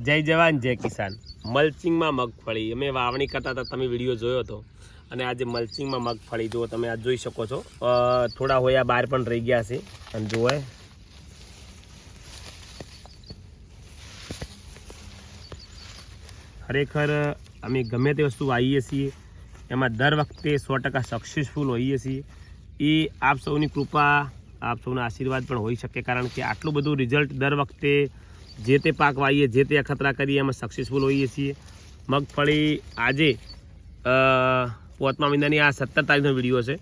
જય જવાન, જય કિસાન. મલ્ચિંગમાં મગફળી. અમે વાવણી કરતા હતા, તમે વીડિયો જોયો હતો અને આજે મલ્ચિંગમાં મગફળી. જુઓ, તમે આ જોઈ શકો છો. થોડા હોયા બહાર પણ રહી ગયા છે. અને જુઓ ખરેખર, અમે ગમે તે વસ્તુ વાવીએ છીએ, એમાં દર વખતે સો ટકા સક્સેસફુલ હોઈએ છીએ. એ આપ સૌની કૃપા, આપ સૌના આશીર્વાદ પણ હોઈ શકે, કારણ કે આટલું બધું રિઝલ્ટ દર વખતે જે તે પાક વાવીએ, જે તે અખતરા કરીએ, એમાં સક્સેસફુલ હોઈએ છીએ. મગફળી આજે પોતમા મહિનાની આ સત્તર તારીખનો વીડિયો છે.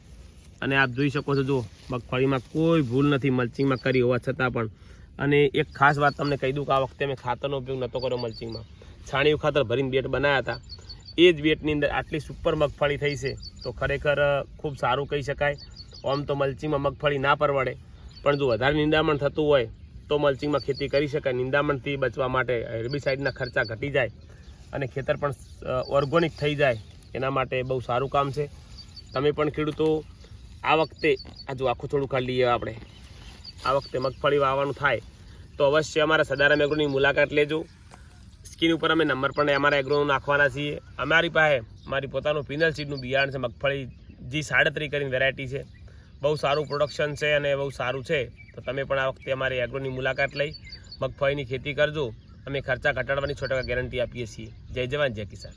અને આપ જોઈ શકો છો, જો મગફળીમાં કોઈ ભૂલ નથી મલ્ચિંગમાં કરી હોવા છતાં પણ. અને એક ખાસ વાત તમને કહી દઉં કે આ વખતે મેં ખાતરનો ઉપયોગ નહોતો કર્યો મલ્ચિંગમાં છાણિયું ખાતર ભરીને બેટ બનાવ્યા હતા. એ જ બેટની અંદર આટલી સુપર મગફળી થઈ છે. તો ખરેખર ખૂબ સારું કહી શકાય. આમ તો મલ્ચિંગમાં મગફળી ના પરવડે. પણ જો વધારે નિંદામણ થતું હોય તો મલ્ચિંગમાં ખેતી કરી શકાય, નિંદામણથી બચવા માટે હેર્બિસાઇડના ખર્ચા ઘટી જાય અને ખેતર પણ ઓર્ગોનિક થઈ જાય, એના માટે બહુ સારું કામ છે. તમે પણ ખેડૂતો, આ વખતે, આ જો આખું થોડું કાઢી લઈએ આપણે, આ વખતે મગફળી વાવવાનું થાય, તો અવશ્ય અમારા સદારામ એગ્રોની મુલાકાત લેજો. સ્કીન ઉપર અમે નંબર પણ અમારા એગ્રો નાખવાના છીએ. અમારી પાસે, મારી પોતાનું પિનલ સીડનું બિયારણ છે મગફળી જી સાડત્રી કરીને વેરાયટી છે. બહુ સારું પ્રોડક્શન છે અને બહુ સારું છે. તો તમે પણ આ વખતે અમારી એગ્રોની મુલાકાત લઈ મગફળીની ખેતી કરજો. અમે ખર્ચા ઘટાડવાની ટકા ગેરંટી આપીએ છીએ. જય જવાન, જય કિસાન.